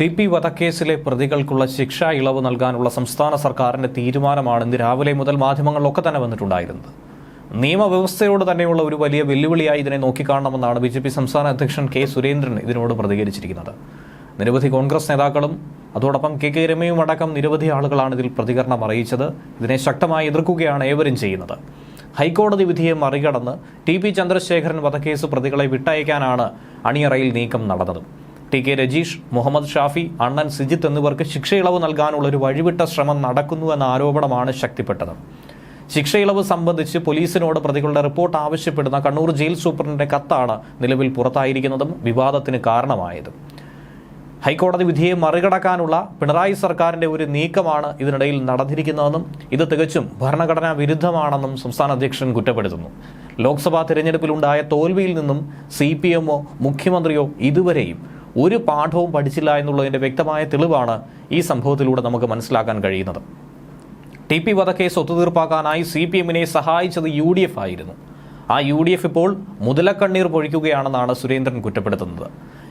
T P വധക്കേസിലെ പ്രതികൾക്കുള്ള ശിക്ഷാ ഇളവ് നൽകാനുള്ള സംസ്ഥാന സർക്കാരിന്റെ തീരുമാനമാണ് ഇന്ന് രാവിലെ മുതൽ മാധ്യമങ്ങളിലൊക്കെ തന്നെ വന്നിട്ടുണ്ടായിരുന്നത്. നിയമവ്യവസ്ഥയോട് തന്നെയുള്ള ഒരു വലിയ വെല്ലുവിളിയായി ഇതിനെ നോക്കിക്കാണണമെന്നാണ് ബി ജെ പി സംസ്ഥാന അധ്യക്ഷൻ കെ സുരേന്ദ്രൻ ഇതിനോട് പ്രതികരിച്ചിരിക്കുന്നത്. നിരവധി കോൺഗ്രസ് നേതാക്കളും അതോടൊപ്പം കെ കെ രമയും അടക്കം നിരവധി ആളുകളാണ് ഇതിൽ പ്രതികരണം അറിയിച്ചത്. ഇതിനെ ശക്തമായി എതിർക്കുകയാണ് ഏവരും ചെയ്യുന്നത്. ഹൈക്കോടതി വിധിയെ മറികടന്ന് ടി പി ചന്ദ്രശേഖരൻ വധക്കേസ് പ്രതികളെ വിട്ടയക്കാനാണ് അണിയറയിൽ നീക്കം നടന്നത്. ടി കെ രജീഷ് മുഹമ്മദ് ഷാഫി അണ്ണൻ സിജിത്ത് എന്നിവർക്ക് ശിക്ഷയിളവ് നൽകാനുള്ള ഒരു വഴിവിട്ട ശ്രമം നടക്കുന്നു എന്ന ആരോപണമാണ് ശക്തിപ്പെട്ടത്. ശിക്ഷയിളവ് സംബന്ധിച്ച് പോലീസിനോട് പ്രതികളുടെ റിപ്പോർട്ട് ആവശ്യപ്പെടുന്ന കണ്ണൂർ ജയിൽ സൂപ്രണ്ടിന്റെ കത്താണ് നിലവിൽ പുറത്തായിരിക്കുന്നതും വിവാദത്തിന് കാരണമായത്. ഹൈക്കോടതി വിധിയെ മറികടക്കാനുള്ള പിണറായി സർക്കാരിന്റെ ഒരു നീക്കമാണ് ഇതിനിടയിൽ നടന്നിരിക്കുന്നതെന്നും ഇത് തികച്ചും ഭരണഘടനാ വിരുദ്ധമാണെന്നും സംസ്ഥാന അധ്യക്ഷൻ കുറ്റപ്പെടുത്തുന്നു. ലോക്സഭാ തിരഞ്ഞെടുപ്പിലുണ്ടായ തോൽവിയിൽ നിന്നും സി മുഖ്യമന്ത്രിയോ ഇതുവരെയും ഒരു പാഠവും പഠിച്ചില്ല എന്നുള്ളതിന്റെ വ്യക്തമായ തെളിവാണ് ഈ സംഭവത്തിലൂടെ നമുക്ക് മനസ്സിലാക്കാൻ കഴിയുന്നത്. ടി പി വധക്കേസ് ഒത്തുതീർപ്പാക്കാനായി സി പി എമ്മിനെ സഹായിച്ചത് യു ഡി എഫ് ആയിരുന്നു. ആ യു ഡി എഫ് ഇപ്പോൾ മുതലക്കണ്ണീർ പൊഴിക്കുകയാണെന്നാണ് സുരേന്ദ്രൻ കുറ്റപ്പെടുത്തുന്നത്.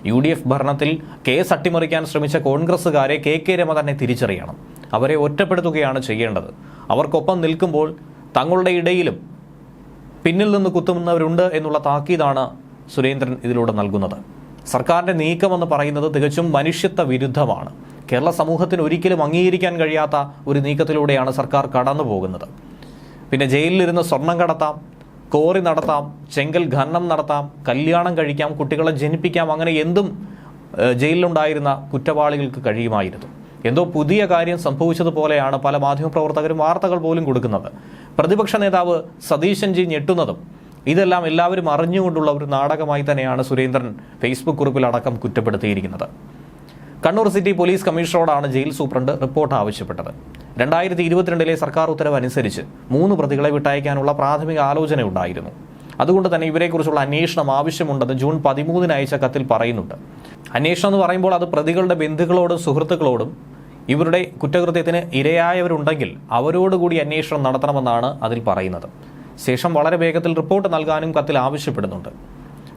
യു ഡി എഫ് ഭരണത്തിൽ കേസ് അട്ടിമറിക്കാൻ ശ്രമിച്ച കോൺഗ്രസ്സുകാരെ കെ കെ രമ തന്നെ തിരിച്ചറിയണം. അവരെ ഒറ്റപ്പെടുത്തുകയാണ് ചെയ്യേണ്ടത്. അവർക്കൊപ്പം നിൽക്കുമ്പോൾ തങ്ങളുടെ ഇടയിലും പിന്നിൽ നിന്ന് കുത്തുന്നവരുണ്ട് എന്നുള്ള താക്കീതാണ് സുരേന്ദ്രൻ ഇതിലൂടെ നൽകുന്നത്. സർക്കാരിന്റെ നീക്കമെന്ന് പറയുന്നത് തികച്ചും മനുഷ്യത്വ വിരുദ്ധമാണ്. കേരള സമൂഹത്തിന് ഒരിക്കലും അംഗീകരിക്കാൻ കഴിയാത്ത ഒരു നീക്കത്തിലൂടെയാണ് സർക്കാർ കടന്നു പോകുന്നത്. പിന്നെ ജയിലിലിരുന്ന് സ്വർണം കടത്താം കോറി നടത്താം ചെങ്കൽ ഖനനം നടത്താം കല്യാണം കഴിക്കാം കുട്ടികളെ ജനിപ്പിക്കാം അങ്ങനെ എന്തും ജയിലിലുണ്ടായിരുന്ന കുറ്റവാളികൾക്ക് കഴിയുമായിരുന്നു. എന്തോ പുതിയ കാര്യം സംഭവിച്ചതുപോലെയാണ് പല മാധ്യമപ്രവർത്തകരും വാർത്തകൾ പോലും കൊടുക്കുന്നത്. പ്രതിപക്ഷ നേതാവ് സതീശൻ ജി ഞെട്ടുന്നതും ഇതെല്ലാം എല്ലാവരും അറിഞ്ഞുകൊണ്ടുള്ള ഒരു നാടകമായി തന്നെയാണ് സുരേന്ദ്രൻ ഫേസ്ബുക്ക് കുറിപ്പിലടക്കം കുറ്റപ്പെടുത്തിയിരിക്കുന്നത്. കണ്ണൂർ സിറ്റി പോലീസ് കമ്മീഷണറോടാണ് ജയിൽ സൂപ്രണ്ട് റിപ്പോർട്ട് ആവശ്യപ്പെട്ടത്. രണ്ടായിരത്തി ഇരുപത്തിരണ്ടിലെ സർക്കാർ ഉത്തരവ് അനുസരിച്ച് മൂന്ന് പ്രതികളെ വിട്ടയക്കാനുള്ള പ്രാഥമിക ആലോചനയുണ്ടായിരുന്നു അതുകൊണ്ട് തന്നെ ഇവരെക്കുറിച്ചുള്ള അന്വേഷണം ആവശ്യമുണ്ടെന്ന് ജൂൺ പതിമൂന്നിന് അയച്ച കത്തിൽ പറയുന്നുണ്ട്. അന്വേഷണം എന്ന് പറയുമ്പോൾ അത് പ്രതികളുടെ ബന്ധുക്കളോടും സുഹൃത്തുക്കളോടും ഇവരുടെ കുറ്റകൃത്യത്തിന് ഇരയായവരുണ്ടെങ്കിൽ അവരോടുകൂടി അന്വേഷണം നടത്തണമെന്നാണ് അതിൽ പറയുന്നത്. ശേഷം വളരെ വേഗത്തിൽ റിപ്പോർട്ട് നൽകാനും കത്തിൽ ആവശ്യപ്പെടുന്നുണ്ട്.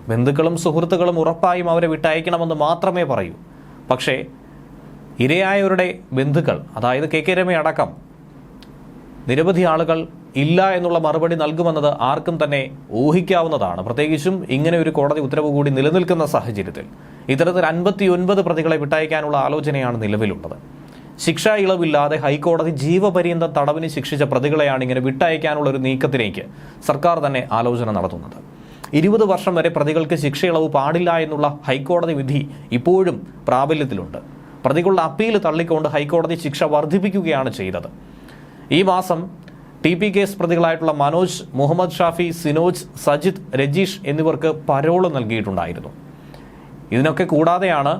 ബന്ധുക്കളും സുഹൃത്തുക്കളും ഉറപ്പായും അവരെ വിട്ടയക്കണമെന്ന് മാത്രമേ പറയൂ. പക്ഷേ ഇരയായവരുടെ ബന്ധുക്കൾ അതായത് കെ കെ രമ അടക്കം നിരവധി ആളുകൾ ഇല്ല എന്നുള്ള മറുപടി നൽകുമെന്നത് ആർക്കും തന്നെ ഊഹിക്കാവുന്നതാണ്. പ്രത്യേകിച്ചും ഇങ്ങനെ ഒരു കോടതി ഉത്തരവ് കൂടി നിലനിൽക്കുന്ന സാഹചര്യത്തിൽ. ഇത്തരത്തിൽ അൻപത്തി പ്രതികളെ വിട്ടയക്കാനുള്ള ആലോചനയാണ് നിലവിലുള്ളത്. ശിക്ഷാ ഇളവില്ലാതെ ഹൈക്കോടതി ജീവപര്യന്തം തടവിന് ശിക്ഷിച്ച പ്രതികളെയാണ് ഇങ്ങനെ വിട്ടയക്കാനുള്ള ഒരു നീക്കത്തിലേക്ക് സർക്കാർ തന്നെ ആലോചന നടത്തുന്നത്. ഇരുപത് വർഷം വരെ പ്രതികൾക്ക് ശിക്ഷ ഇളവ് പാടില്ല എന്നുള്ള ഹൈക്കോടതി വിധി ഇപ്പോഴും പ്രാബല്യത്തിലുണ്ട്. പ്രതികളുടെ അപ്പീൽ തള്ളിക്കൊണ്ട് ഹൈക്കോടതി ശിക്ഷ വർദ്ധിപ്പിക്കുകയാണ് ചെയ്തത്. ഈ മാസം ടി പി കേസ് പ്രതികളായിട്ടുള്ള മനോജ് മുഹമ്മദ് ഷാഫി സിനോജ് സജിത് രജീഷ് എന്നിവർക്ക് പരോൾ നൽകിയിട്ടുണ്ടായിരുന്നു. ഇതിനൊക്കെ കൂടാതെയാണ്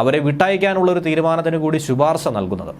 അവരെ വിട്ടയക്കാനുള്ള ഒരു തീരുമാനത്തിന് കൂടി ശുപാർശ നൽകുന്നത്.